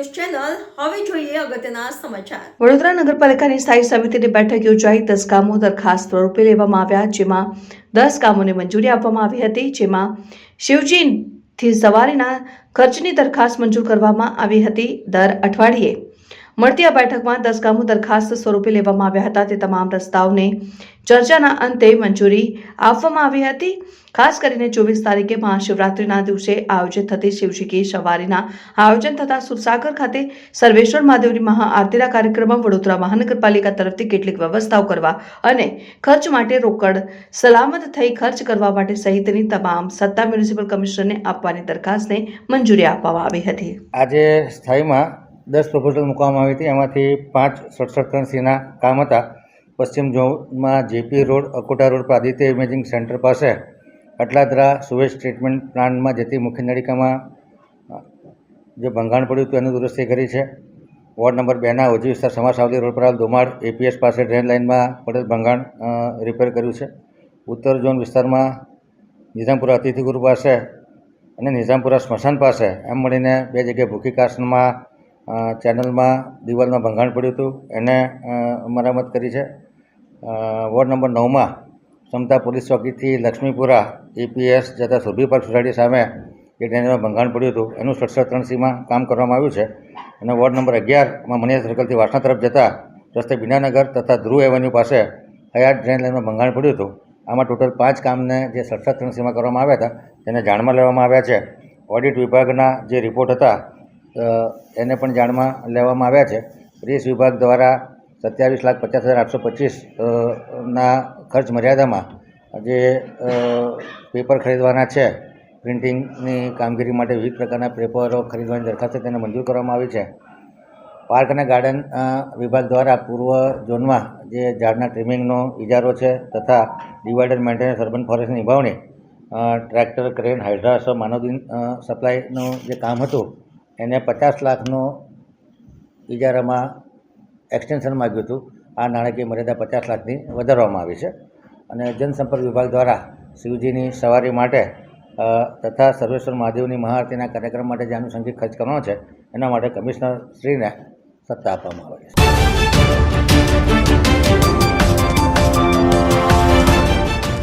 જોઈએ અગત્યના સમાચાર. વડોદરા નગરપાલિકાની સ્થાયી સમિતિની બેઠક યોજાઈ. દસ કામો દરખાસ્ત સ્વરૂપે લેવામાં આવ્યા, જેમાં દસ કામોને મંજૂરી આપવામાં આવી હતી, જેમાં શિવજીથી સવારીના ખર્ચની દરખાસ્ત મંજૂર કરવામાં આવી હતી. દર અઠવાડિયે મળતી આ બેઠકમાં દસ કામો દરખાસ્ત સ્વરૂપે લેવામાં આવ્યા હતા. તે તમામ પ્રસ્તાવને ચર્ચાના અંતે મંજૂરી આપવામાં આવી હતી. ખાસ કરીને ચોવીસ તારીખે મહાશિવરાત્રિના દિવસે આયોજિત થતી શિવજી કી સવારીના આયોજન થતા સુરસાગર ખાતે સર્વેશ્વર મહાદેવની મહાઆરતીના કાર્યક્રમમાં વડોદરા મહાનગરપાલિકા તરફથી કેટલીક વ્યવસ્થાઓ કરવા અને ખર્ચ માટે રોકડ સલામત થઈ ખર્ચ કરવા માટે સહિતની તમામ સત્તા મ્યુનિસિપલ કમિશનરને આપવાની દરખાસ્તને મંજૂરી આપવામાં આવી હતી. આજે સ્થાયીમાં દસ પ્રપોઝલ મૂકવામાં આવી હતી. એમાંથી પાંચ સડસઠ ત્રણ સીના કામ હતા. પશ્ચિમ ઝોનમાં જેપી રોડ અકોટા રોડ પર આદિત્ય ઇમેજિંગ સેન્ટર પાસે અટલાદરા સુવેજ ટ્રીટમેન્ટ પ્લાન્ટમાં જતી મુખ્ય નળિકામાં જે ભંગાણ પડ્યું હતું એનું દુરસ્તી કરી છે. વોર્ડ નંબર બેના ઓજી વિસ્તાર સમાસાવલી રોડ પર આવેલ દોમાડ એપીએસ પાસે ડ્રેન લાઇનમાં પડેલ ભંગાણ રિપેર કર્યું છે. ઉત્તર ઝોન વિસ્તારમાં નિઝામપુરા અતિથિગૃહ પાસે અને નિઝામપુરા સ્મશાન પાસે એમ મળીને બે જગ્યાએ ભૂખી કાસ્ટમાં અ, ચેનલમાં દિવાલમાં ભંગાણ પડ્યું હતું. એને મરામત કરી છે. વોર્ડ નંબર નવમાં ક્ષમતા પોલીસ ચોકીથી લક્ષ્મીપુરા એપીએસ જતા સુરભી પાર્ક સોસાયટી સામે જે ડ્રેનેજમાં ભંગાણ પડ્યું હતું. એનું સડસઠ ત્રણ સીમાં કામ કરવામાં આવ્યું છે. અને વોર્ડ નંબર અગિયારમાં મનિયા સર્કલથી વાસણા તરફ જતા રસ્તે બીનાનગર તથા ધ્રુવ એવન્યુ પાસે હયાત ડ્રેન લાઇનમાં ભંગાણ પડ્યું હતું. આમાં ટોટલ પાંચ કામને જે સડસઠ ત્રણ સીમાં કરવામાં આવ્યા હતા, તેને જાણમાં લેવામાં આવ્યા છે. ઓડિટ વિભાગના જે રિપોર્ટ હતા એને પણ જાણમાં લેવામાં આવ્યા છે. રેસ વિભાગ દ્વારા સત્યાવીસ લાખ પચાસ હજાર આઠસો પચીસ ના ખર્ચ મર્યાદામાં જે પેપર ખરીદવાના છે, પ્રિન્ટિંગની કામગીરી માટે વિવિધ પ્રકારના પેપરો ખરીદવાની દરખાસ્ત તેને મંજૂર કરવામાં આવી છે. પાર્ક અને ગાર્ડન વિભાગ દ્વારા પૂર્વ ઝોનમાં જે ઝાડના ટ્રીમિંગનો ઇજારો છે તથા ડિવાઇડર મેન્ટેનન્સ, અર્બન ફોરેસ્ટની નિભાવણી ટ્રેક્ટર ક્રેન હાઇડ્રાસ માનવદિન સપ્લાયનું જે કામ હતું એને પચાસ લાખનું ઇજારામાં એક્સટેન્શન માગ્યું હતું. આ નાણાકીય મર્યાદા પચાસ લાખની વધારવામાં આવી છે. અને જનસંપર્ક વિભાગ દ્વારા શિવજીની સવારી માટે તથા સર્વેશ્વર મહાદેવની મહાઆરતીના કાર્યક્રમ માટે જે આનુષંગિક ખર્ચ કરવાનો છે, એના માટે કમિશનર શ્રીને સત્તા આપવામાં આવે છે.